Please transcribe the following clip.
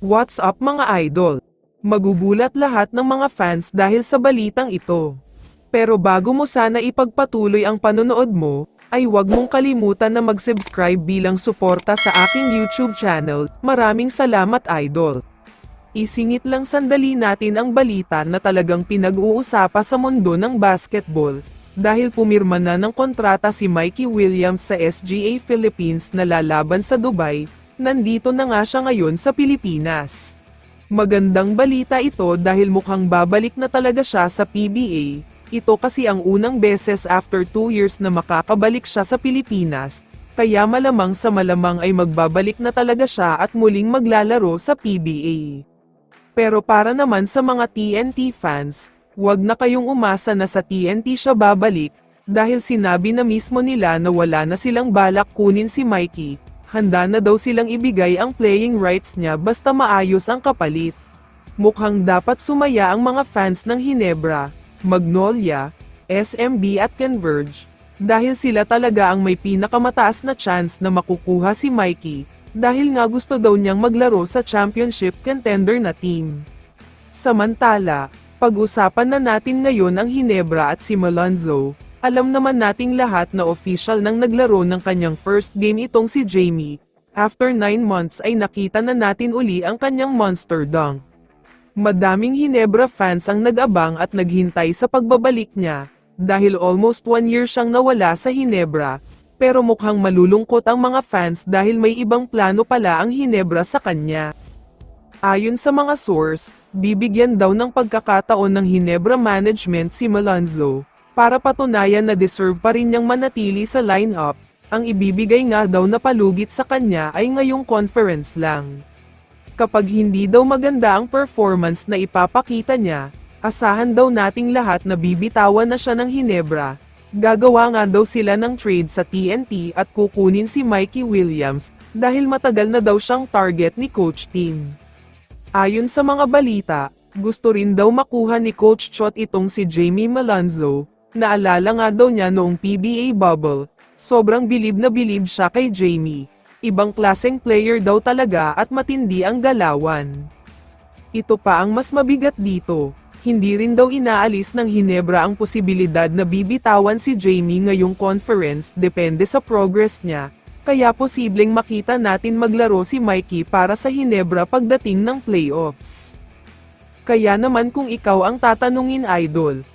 What's up mga idol? Magugulat lahat ng mga fans dahil sa balitang ito. Pero bago mo sana ipagpatuloy ang panonood mo, ay huwag mong kalimutan na mag-subscribe bilang suporta sa aking YouTube channel. Maraming salamat idol. Isingit lang sandali natin ang balita na talagang pinag-uusapan sa mundo ng basketball, dahil pumirma na ng kontrata si Mikey Williams sa SGA Philippines na lalaban sa Dubai, nandito na nga siya ngayon sa Pilipinas. Magandang balita ito dahil mukhang babalik na talaga siya sa PBA, ito kasi ang unang beses after 2 years na makakabalik siya sa Pilipinas, kaya malamang sa malamang ay magbabalik na talaga siya at muling maglalaro sa PBA. Pero para naman sa mga TNT fans, huwag na kayong umasa na sa TNT siya babalik, dahil sinabi na mismo nila na wala na silang balak kunin si Mikey, handa na daw silang ibigay ang playing rights niya basta maayos ang kapalit. Mukhang dapat sumaya ang mga fans ng Hinebra, Magnolia, SMB at Converge, dahil sila talaga ang may pinakamataas na chance na makukuha si Mikey, dahil nga gusto daw niyang maglaro sa championship contender na team. Samantala, pag-usapan na natin ngayon ang Hinebra at si Malonzo, alam naman nating lahat na official nang naglaro ng kanyang first game itong si Jamie, after 9 months ay nakita na natin uli ang kanyang monster dunk. Madaming Hinebra fans ang nag-abang at naghintay sa pagbabalik niya, dahil almost one year siyang nawala sa Hinebra, pero mukhang malulungkot ang mga fans dahil may ibang plano pala ang Hinebra sa kanya. Ayon sa mga source, bibigyan daw ng pagkakataon ng Hinebra management si Malonzo, para patunayan na deserve pa rin niyang manatili sa lineup, ang ibibigay nga daw na palugit sa kanya ay ngayong conference lang. Kapag hindi daw maganda ang performance na ipapakita niya, asahan daw nating lahat na bibitawan na siya ng Hinebra. Gagawa nga daw sila ng trade sa TNT at kukunin si Mikey Williams dahil matagal na daw siyang target ni Coach Tim. Ayon sa mga balita, gusto rin daw makuha ni Coach Chot itong si Jamie Malonzo, naalala nga daw niya noong PBA bubble, sobrang bilib na bilib siya kay Jamie. Ibang klaseng player daw talaga at matindi ang galawan. Ito pa ang mas mabigat dito, hindi rin daw inaalis ng Hinebra ang posibilidad na bibitawan si Jamie ngayong conference depende sa progress niya, kaya posibleng makita natin maglaro si Mikey para sa Hinebra pagdating ng playoffs. Kaya naman kung ikaw ang tatanungin idol,